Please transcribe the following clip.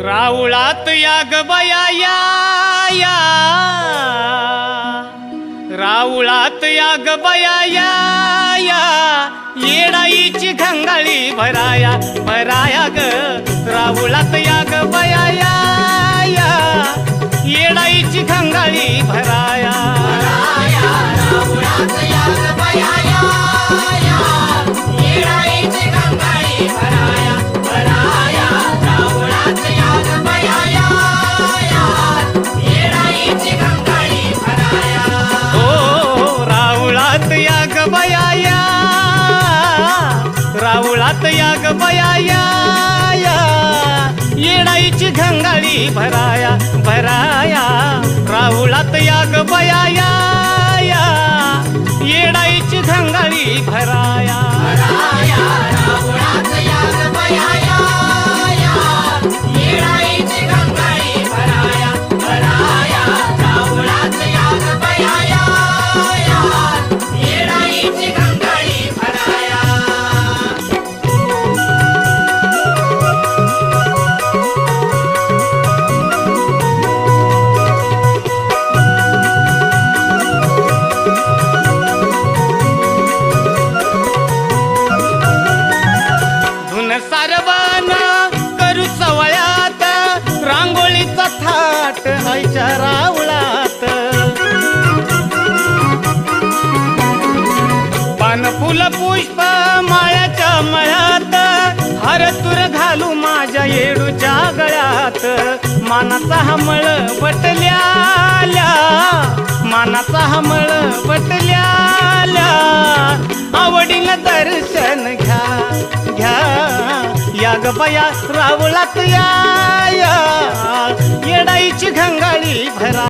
राऊळात या ग बया या या. राऊळात या ग बया या या. येडाईची घंगाळी भराया भराया ग. राऊळात या ग बया या या. येडाईची घंगाळी भराया. भराया राऊळात याग ग बया येडाईची घंगाळी भराया भराया. राहुल या ग बया येडाईची घंगाळी भरा आईच्या रावळात. पान फुल पुष्प माळ्याच्या मळ्यात. हरतुर घालू माझ्या येडूच्या गळ्यात. मानाचा हमळ वटल्याल्या. मानाचा हमळ वटल्याल्या. आवडीनं दर्शन घ्या घ्या. या ग रावळात या.